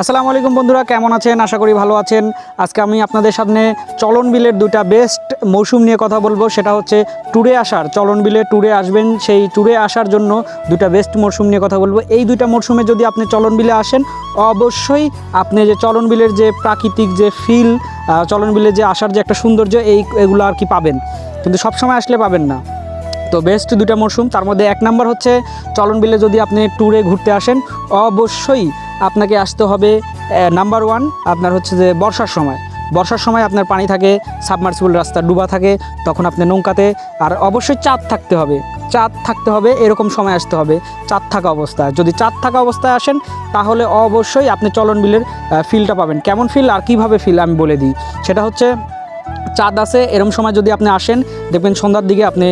আসসালামু আলাইকুম বন্ধুরা, কেমন আছেন? আশা করি ভালো আছেন। আজকে আমি আপনাদের সামনে চলন বিলের দুইটা বেস্ট মৌসুম নিয়ে কথা বলব। সেটা হচ্ছে ট্যুরে আসার, চলন বিলে ট্যুরে আসবেন। সেই ট্যুরে আসার জন্য দুইটা বেস্ট মরশুম নিয়ে কথা বলব। এই দুইটা মরশুমে যদি আপনি চলন বিলে আসেন, অবশ্যই আপনি যে চলন বিলের যে প্রাকৃতিক যে ফিল চলন বিলে যে আসার যে একটা সৌন্দর্য, এই, এগুলো আর কি পাবেন। কিন্তু সবসময় আসলে পাবেন না। তো বেস্ট দুটা মরশুম তার মধ্যে এক নাম্বার হচ্ছে চলন বিলে যদি আপনি ট্যুরে ঘুরতে আসেন, অবশ্যই আপনাকে আসতে হবে নাম্বার ওয়ান আপনার হচ্ছে যে বর্ষার সময়। বর্ষার সময় আপনার পানি থাকে সাবমার্সিবল রাস্তা ডুবা থাকে, তখন আপনি নৌকাতে, আর অবশ্যই চাঁদ থাকতে হবে। চাঁদ থাকতে হবে, এরকম সময় আসতে হবে, চাঁদ থাকা অবস্থায়। যদি চাঁদ থাকা অবস্থায় আসেন, তাহলে অবশ্যই আপনি চলন বিলের ফিলটা পাবেন। কেমন ফিল আর কীভাবে ফিল আমি বলে দিই। সেটা হচ্ছে, চাঁদ আছে, এরম সময় যদি আপনি আসেন, দেখবেন সন্ধ্যার দিকে আপনি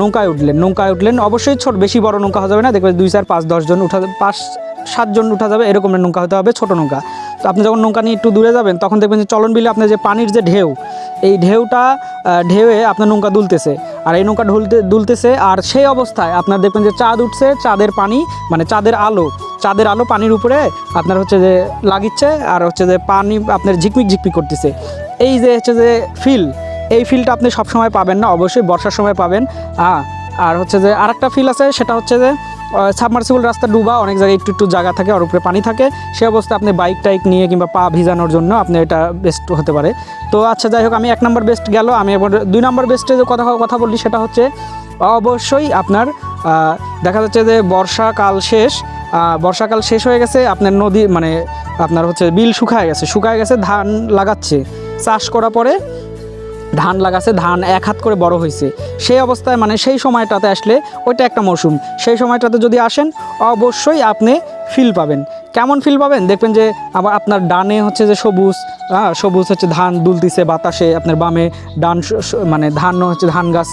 নৌকায় উঠলেন। নৌকায় উঠলেন, অবশ্যই ছোট, বেশি বড় নৌকা হবে না, দেখবেন দুই চার, পাঁচ দশজন উঠা, পাঁচ সাতজন উঠা যাবে, এরকম নৌকা হতে হবে, ছোট নৌকা। তো আপনি যখন নৌকা নিয়ে একটু দূরে যাবেন, তখন দেখবেন যে চলন বিলে আপনার যে পানির যে ঢেউ, এই ঢেউটা ঢেউয়ে আপনার নৌকা দুলতেছে। আর এই নৌকা ঢুলতে, দুলতেছে, আর সেই অবস্থায় আপনার দেখবেন যে চাঁদ উঠছে, চাঁদের পানি মানে চাঁদের আলো চাঁদের আলো পানির উপরে আপনার হচ্ছে যে লাগিচ্ছে, আর হচ্ছে যে পানি আপনার ঝিকমিক ঝিকমিক করতেছে। এই যে হচ্ছে যে ফিল, এই ফিলটা আপনি সবসময় পাবেন না, অবশ্যই বর্ষার সময় পাবেন। আর হচ্ছে যে আরেকটা ফিল আছে, সেটা হচ্ছে যে সাবমার্সিবল রাস্তা ডুবা, অনেক জায়গায় একটু একটু জায়গা থাকে আর উপরে পানি থাকে। সে অবস্থায় আপনি বাইক টাইক নিয়ে কিংবা পা ভিজানোর জন্য আপনি এটা বেস্ট হতে পারে। তো আচ্ছা যাই হোক, আমি এক নম্বর বেস্ট গেল। আমি এবার দুই নম্বর বেস্টে যে কথা কথা বললি, সেটা হচ্ছে অবশ্যই আপনার দেখা যাচ্ছে যে বর্ষাকাল শেষ বর্ষাকাল শেষ হয়ে গেছে, আপনার নদী মানে আপনার হচ্ছে বিল শুকায় গেছে শুকায় গেছে, ধান লাগাচ্ছে। চাষ করার পরে ধান লাগাছে, ধান এক হাত করে বড় হয়েছে। সেই অবস্থায় মানে সেই সময়টাতে আসলে ওইটা একটা মৌসুম সেই সময়টাতে যদি আসেন, অবশ্যই আপনি ফিল পাবেন। কেমন ফিল পাবেন? দেখবেন যে আবার আপনার ডানে হচ্ছে যে সবুজ হ্যাঁ সবুজ হচ্ছে ধান দুলতিছে বাতাসে, আপনার বামে ডান মানে ধান হচ্ছে ধান গাছ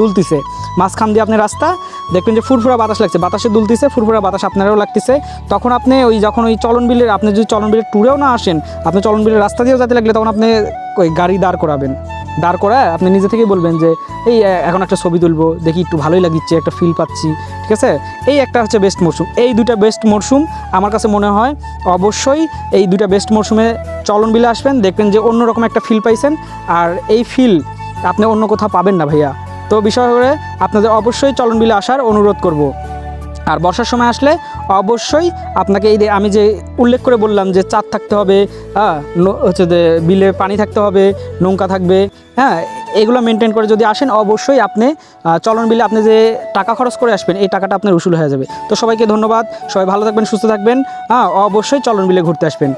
দুলতিছে। মাঝখান দিয়ে আপনি রাস্তা, দেখবেন যে ফুরফুরা বাতাস লাগছে। বাতাসে দুলতিছে, ফুরফুরা বাতাস আপনারও লাগতেছে। তখন আপনি ওই যখন ওই চলন বিলের, আপনি যদি চলন বিলের ট্যুরেও না আসেন, আপনি চলন বিলের রাস্তা দিয়েও যেতে লাগলে তখন আপনি ওই গাড়ি দাঁড় করাবেন। দাঁড় করায় আপনি নিজে থেকেই বলবেন যে, এই এখন একটা ছবি তুলবো, দেখি একটু ভালোই লাগিচ্ছে, একটা ফিল পাচ্ছি। ঠিক আছে? এই একটা হচ্ছে বেস্ট মরশুম এই দুইটা বেস্ট মরশুম আমার কাছে মনে হয় অবশ্যই এই দুইটা বেস্ট মরশুমে চলন বিলে আসবেন, দেখবেন যে অন্যরকম একটা ফিল পাইছেন। আর এই ফিল আপনি অন্য কোথাও পাবেন না ভাইয়া। তো বিষয় করে আপনাদের অবশ্যই চলন বিলে আসার অনুরোধ করব। আর বর্ষার সময় আসলে অবশ্যই আপনাকে এই আমি যে উল্লেখ করে বললাম যে চাঁদ থাকতে হবে হ্যাঁ হচ্ছে যে বিলে পানি থাকতে হবে, নৌকা থাকবে হ্যাঁ এগুলো মেনটেন করে যদি আসেন, অবশ্যই আপনি চলন বিলে আপনি যে টাকা খরচ করে আসবেন, এই টাকাটা আপনার উসুল হয়ে যাবে। তো সবাইকে ধন্যবাদ, সবাই ভালো থাকবেন, সুস্থ থাকবেন হ্যাঁ অবশ্যই চলন বিলে ঘুরতে আসবেন।